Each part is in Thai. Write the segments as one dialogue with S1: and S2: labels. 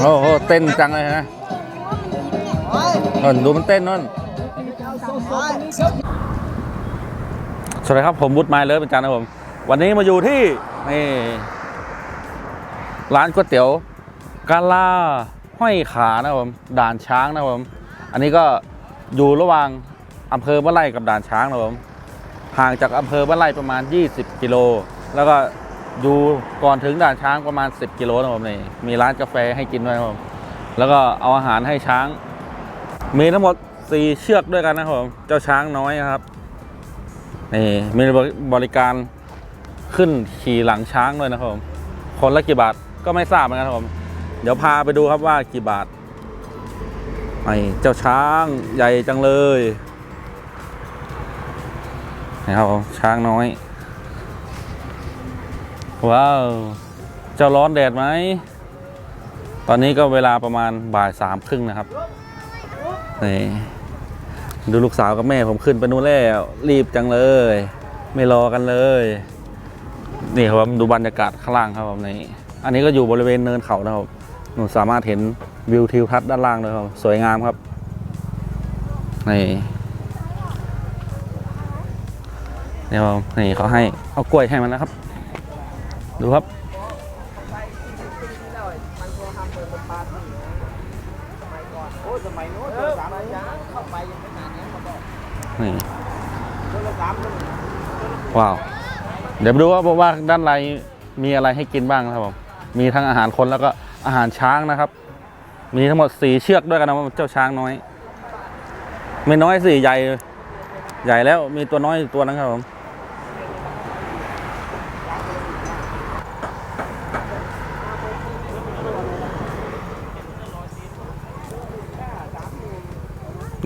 S1: โอ้โหเต้นจังเลยนะนนดูมันเต้นนั่นสวัสดีครับผมบุตรไมล์เลิฟเป็นจานนะผม วันนี้มาอยู่ที่นี่ร้านก๋วยเตี๋ยวกาลาห้อยขานะครับผมด่านช้างนะครับผม อันนี้ก็อยู่ระหว่างอำเภอบ้านไร่กับด่านช้างนะครับผมห่างจากอำเภอบ้านไร่ประมาณ 20 กิโล แล้วก็ อยู่ก่อนถึงด่านช้างประมาณ 10 กิโลนะครับผมนี่มีร้านกาแฟให้กินด้วยครับแล้วก็เอาอาหารให้ช้าง มีทั้งหมด 4 เชือกด้วยกันนะครับเจ้าช้างน้อยครับนี่มีบริการขึ้นขี่หลังช้างด้วยนะครับคนละกี่บาทก็ไม่ทราบเหมือนกันครับผมเดี๋ยวพาไปดูครับว่ากี่บาทไอ้เจ้าช้างใหญ่จังเลยนะครับผมช้างน้อย ว้าวเจ้าร้อนแดดไหม ตอนนี้ก็เวลาประมาณบ่ายสามครึ่งนะครับ นี่ดูลูกสาวกับแม่ผมขึ้นไปนู่นแล้ว รีบจังเลย ไม่รอกันเลย นี่ครับผมดูบรรยากาศข้างล่างครับผมนี่อันนี้ก็อยู่บริเวณเนินเขานะครับหนูสามารถเห็นวิวทิวทัศน์ด้านล่างเลยครับ สวยงามครับนี่นี่ครับผมนี่เขาให้เอากล้วยให้มันนะครับ ดูครับ
S2: นี่
S1: ว้าว เดี๋ยวดูว่าว่าด้านในมีอะไรให้กินบ้างนะครับผม มีทั้งอาหารคนแล้วก็อาหารช้างนะครับ มีทั้งหมดสี่เชือกด้วยกันนะเจ้าช้างน้อย ไม่น้อยสิใหญ่ ใหญ่แล้วมีตัวน้อยตัวนึงครับผม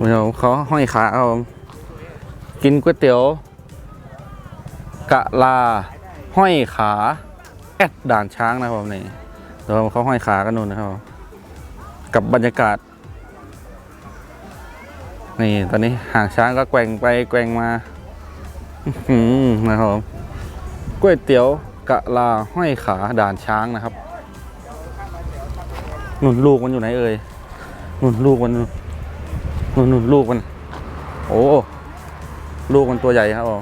S1: เดี๋ยวเขาห้อยขาครับผมกินก๋วยเตี๋ยว กะลาห้อยขาแอดด่านช้างนะครับนี่เดี๋ยวเขาห้อยขากันนู่นนะครับ กับบรรยากาศ นี่ ตอนนี้ห่างช้างก็แกว่งไปแกว่งมาอืนะครับก๋วยเตี๋ยวกะลาห้อยขาด่านช้างนะครับนุ่นลูกมันอยู่ไหนเอ่ยนุ่นลูกมัน นู่นนุ่นนุ่นลูกมัน โอ้ ลูกมันตัวใหญ่ครับผม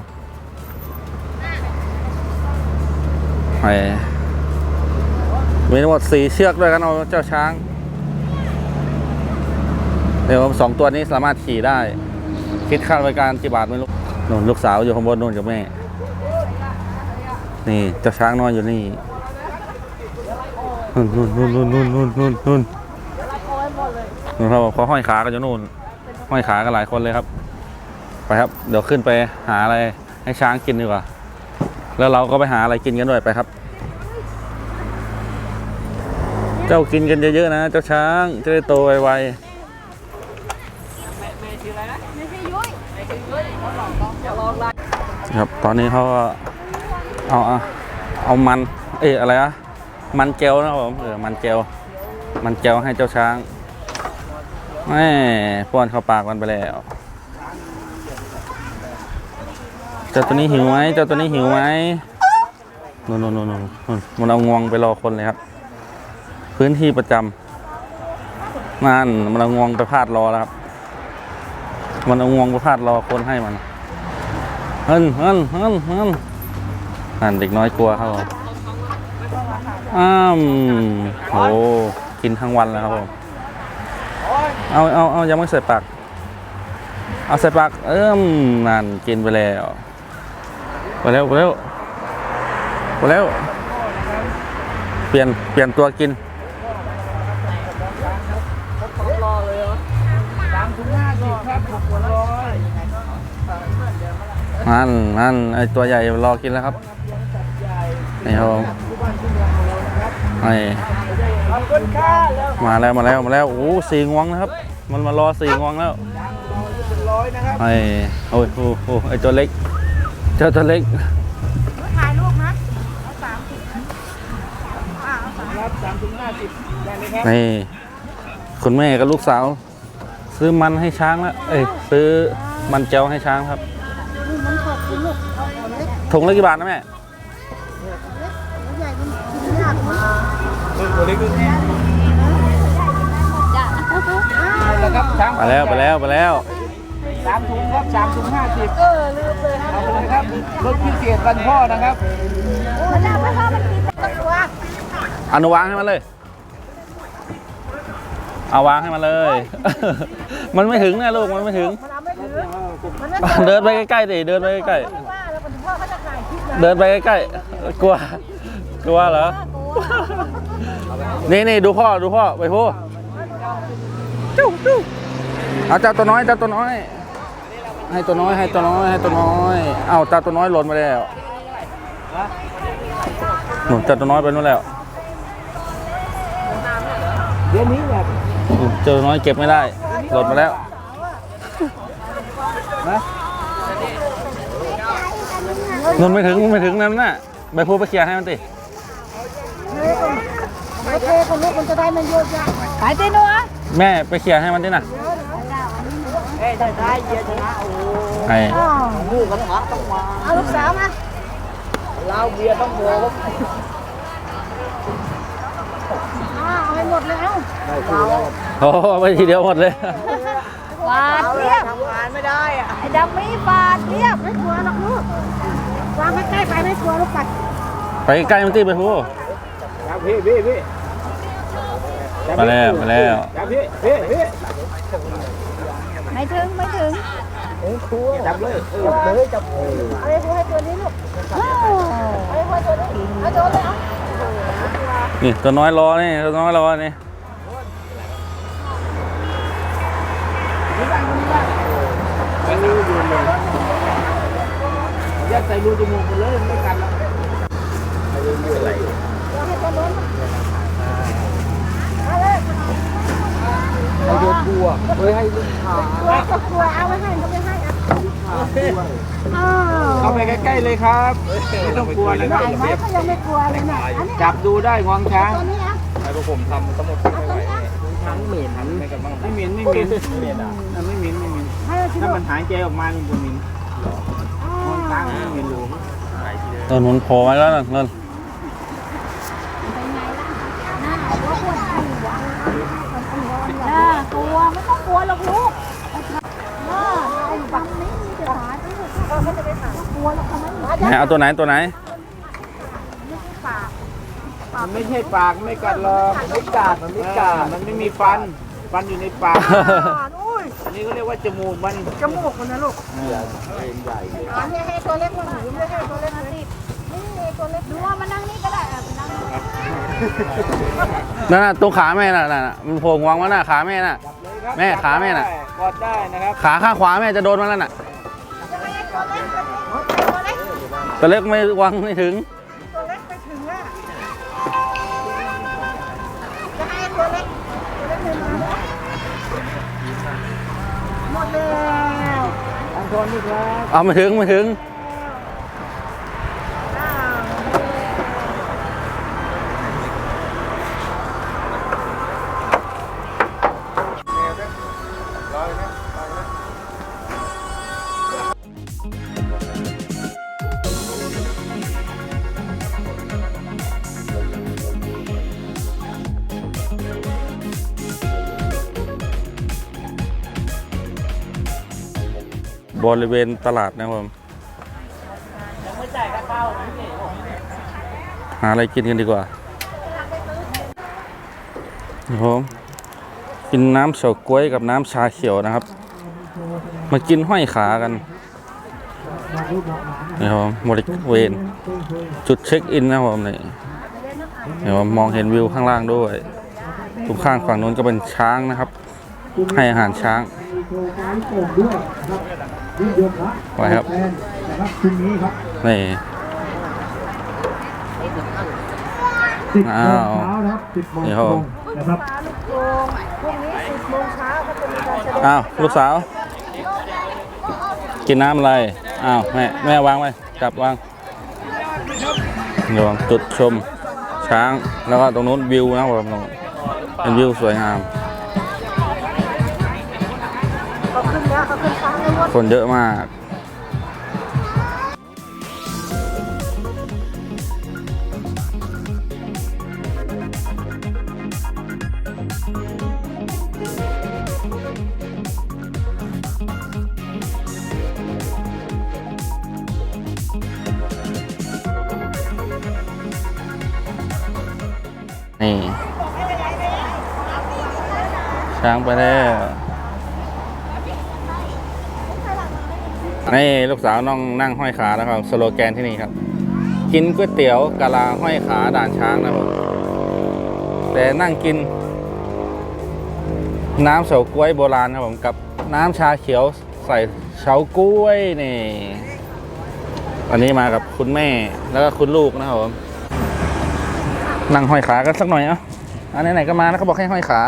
S1: ไอมีทั้งหมดสี่เชือกด้วยกันเอาเจ้าช้าง เดี๋ยวสองตัวนี้สามารถขี่ได้ คิดค่าบริการกี่บาทไม่รู้นู่นลูกสาวอยู่ข้างบนนู่นกับแม่ นี่เจ้าช้างนอนอยู่นี่นู่นนู่นนู่นนู่นนู่นนู่นนู่นนู่นนู่นครับเขาห้อยขากันอยู่นู่น ห้อยขากันหลายคนเลยครับ ไปครับ เดี๋ยวขึ้นไปหาอะไรให้ช้างกินดีกว่า แล้วเราก็ไปหาอะไรกินกันด้วยไปครับ เจ้ากินกันเยอะๆนะ เจ้าช้างจะได้โตไว
S2: แม่แม่ชื่ออะไรนะแม่ชื่อยุ้ยแม่ชื่อยุ้ยเขาลององจะลองไล่
S1: ๆครับ ตอนนี้เขาก็เอาเอามัน เอ้ยอะไรอะมันเจลนะครับผมเออมันเจลมันเจลให้เจ้าช้าง แม่ป้อนเข้าปากมันไปแล้ว เจ้าตัวนี้หิวไหมเจ้าตัวนี้หิวไหมนู่นนู่นนนมันเอางวงไปรอคนเลยครับ พื้นที่ประจำนั่นมันเอางวงไปพาดรอแล้วครับ มันเอางวงไปพาดรอคนให้มันเฮินเฮินเฮินเฮินนั่นเด็กน้อยกลัวครับผมอ้ามโหกินทั้งวันแล้วครับผม เอาเอาเอายังไม่ใส่ปาก เอาใส่ปาก เอิ่มนั่นกินไปแล้วไปแล้วไปแล้วไปแล้ว เปลี่ยนเปลี่ยนตัวกิน
S2: รอเลยเหรอสามถึงห้าสิบครับหกร้อย
S1: นั่นนั่นไอตัวใหญ่รอกินแล้วครับนี่ครับผมนี่
S2: ขอบคุณค่ะแล้ว
S1: มาแล้วมาแล้วมาแล้วโอ้สี่งวงนะครับ มันมารอสี่งวงแล้ว
S2: เป็นร้อยนะครับ
S1: ไอ้โอ้ยโอ้โหไอตัวเล็กเจ้าตัวเล็ก
S3: ถ่ายรูปนะเอาสามสิบอ่าเอาสาม
S2: ครับสามถึงห้าสิบได้ไหมครับ
S1: นี่คุณแม่กับลูกสาว ซื้อมันให้ช้างแล้วเอ้ยซื้อมันเจียวให้ช้างครับ
S3: นี่มันขอบคุณลูกเอาเอาเล็ก
S1: ถุงละกี่บาทนะแม่
S3: แล้วใหญ่มันกินยากมั้ง
S2: ตัวเล็กตัวนี้
S3: เไป
S1: แล้วไปแล้วไปแล้ว
S2: สามถุงครับสามถุงห้าสิบ
S3: เออลืมเลย
S2: เอาไปเลยครับรถพิเศษวันพ่อนะครับ
S3: มันเอาไม่อมันกินแต่ตัว
S1: เอาหนูวางให้มันเลย เอาวางให้มันเลย มันไม่ถึงนะลูกมันไม่ถึง
S3: เดิ
S1: นไปใกล้ๆดิเดินไปใก
S3: ล้
S1: ๆเดินไปใกล้ๆกลัว กลัวเหรอ นี่นี่ดูพ่อดูพ่อไปพูจู้จู้เอาเจ้าตัวน้อยเจ้าตัวน้อย ให้ตัวน้อยให้ตัวน้อยให้ตัวน้อย เอาเจ้าตัวน้อยหล่นไปแล้วหนูเจ้าตัวน้อยไปนู่นแล้ว
S2: เดี๋ยวนี้แบบ
S1: เจ้าตัวน้อยเก็บไม่ได้หล่นมาแล้ว
S2: นะ
S1: นนไม่ถึงไม่ถึงนั่นน่ะไปพูดไปเคลียร์ให้มันติ
S3: โอ เคคนลูกมันจะได้มันเยอะจ้ะขายเจ๊นัว
S1: แม่ไปเคลียร์ให้มันติน่ะ
S2: เอ้ยได้ได้เยียชนะโอ้โห
S1: ไอ้
S3: อ้าว
S2: ลูกกระทะต้องมา
S3: เอาลูกสาวมา
S2: เหล้าเบียร์ต้องโบก
S3: อ้าวเอาให้หมดเลยเอ้า
S2: ได้คือแล้ว
S1: โอ้ไปทีเดียวหมดเลย
S3: บาทเรียบ
S2: ทำงานไม่ได้อะ
S3: ไอ้ดำมีบาทเรียบไม่กลัวหรอกลูกวางใกล้ๆไปไม่กลัวลูกปัด
S1: ไปใกล้มันติไปพูด
S2: จับพี่พี่พี่จับ
S1: มาแล้วมาแล้ว
S2: จับพี่พี่พี่
S3: ไม่ถึงไม่ถึง
S2: จับเลยเออเลยจับเออ
S3: เอาไอ้ตัวให้ตัวนี้ลูกเอาไอ้ตัวตัวนี้เอาโดนเลยเอา
S1: นี่ตัวน้อยรอนี่ตัวน้อยรอนี่
S2: ใส่รูดูเลยยัดใส่รูจมูกหมดเลยไม่กันแล้วใส่รูไม่เป็นไร
S3: เอาให้ตัวโดนเอาเลย
S2: ให้เด็กกลัวเฮ้ยให้ลูกค้าก
S3: ลัวก็กลัวเอาไว้ให้ก็ไม่ให้อะอ้าว
S2: เข้าไปใกล้ๆเลยครับ ไม่ต้องกลัวนะค
S3: ไหว
S2: รับ
S3: ไมเขายังไม่กลัวเลยนี่ยอันนี้
S2: จับดูได้งวงช้าง
S3: ตัวนี้อะ
S2: ให้พวกผมทำทั้งหมดไม่ไหวช้างเหม็นไม่เหม็นไม่เหม็นไม่เหม็นอะไม่เหม็นไม่เหม็นถ้ามันหายใจออกมามันจะเหม็นงวงช้างไม่เหม็นหรอก
S1: ตัวนุนโผล่มาแล้วนั่นนั่น
S3: น่ากลัวไม่ต้องกลัวหรอกลูกน่าไอ้บังนี้มีแต่หาที่เขาจะไปหากลัวหรอกทำไม
S1: ไหนเอาตัวไหนตัวไหน
S3: ปาก
S2: มันไม่ใช่ปากไม่กัดหรอกไม่กัดมันไม่กัดมันไม่มีฟัน ฟันอยู่ในปาก
S3: อุ้ย
S2: อันนี้ก็เรียกว่าจมูกมัน
S3: จมูกมันนะลูก
S2: ใหญ่ใหญ่
S3: อ๋อเนี่ยให้ตัวเล็กมันหนีไม่ให้ตัวเล็กมันติด นี่ตัวเล็กดูว่ามันนั่งนี่ก็ได้อะมันนั่งนี่
S1: นั่นน่ะตรงขาแม่น่ะน่ะน่ะมันโผล่งวงมาหน้าขาแม่น่ะแม่ขาแม่น่ะ
S2: กอดได้นะครับ
S1: ขาข้างขวาแม่จะโดนมันแล้วน่ะ
S3: จะให้ตัวเล็กตัวเล็ก
S1: ตัวเล็กไม่วางไม่ถึง
S3: ตัวเล็กไปถึงอะจะให้ตัวเล็กตัวเล็กเดินมาหมดแล้ว
S2: อันทนนี่ครับ
S1: เอาไม่ถึงไม่ถึง บริเวณตลาดนะครับผมหาอะไรกินกันดีกว่าครับผมกินน้ำเฉาก๊วยกับน้ำชาเขียวนะครับ มากินห้อยขากันนี่ครับผมบริเวณจุดเช็คอินนะครับผมนี่เดี๋ยวผมมองเห็นวิวข้างล่างด้วยตรงข้างฝั่งนู้นก็เป็นช้างนะครับ ให้อาหารช้าง ไปครับ
S4: นะครับพรุ่งนี้ครับ
S1: นี่
S4: สิบโม
S1: อ้างว
S4: เช้านะครับสิบโมง
S1: นี่
S4: ต
S1: ครับ
S4: รงนะครับ
S3: ปลาลูกโป่งพรุ่งนี้สิบโมงเช้าก็จะมีการแสดง
S1: อ้าวลูกสาว กินน้ำอะไร อ้าวแม่แม่วางไว้จับวางเดี๋ยวจุดชมช้างแล้วก็ตรงนู้นวิวนะครับผมตรงเป็นวิวสวยงาม คนเยอะมากนี่ช้างไปแล้ว นี่ลูกสาวน้องนั่งห้อยขาแล้วครับ สโลแกนที่นี่ครับ กินก๋วยเตี๋ยวกะลาห้อยขาด่านช้างนะครับแต่นั่งกิน น้ำเฉาก๊วยโบราณครับผมกับน้ำชาเขียวใส่เฉาก๊วยนี่วันนี้มากับคุณแม่แล้วก็คุณลูกนะครับผมนั่งห้อยขากันสักหน่อยเอะอันไหนๆก็มาแล้วเขาบอกให้ห้อยขา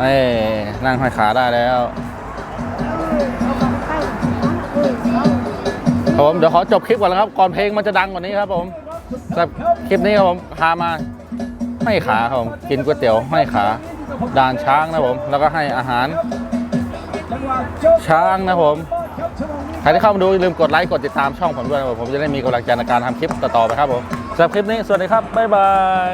S1: เอ้นั่งห้อยขาได้แล้ว ครับผมเดี๋ยวขอจบคลิปก่อนแล้วครับ ก่อนเพลงมันจะดังกว่านี้ครับผมสำหรับคลิปนี้ครับผมพามาห้ขาครับผมกินก๋วยเตี๋ยวห้ขาด่านช้างนะครับผมแล้วก็ให้อาหาร ช้างนะครับผมใครที่เข้ามาดูอย่าลืมกดไลค์กดติดตามช่องผมด้วยนะครับผมผมจะได้มีกำลังใจในการทำคลิปต่อๆไปครับผมสำหรับคลิปนี้สวัสดีครับบ๊ายบาย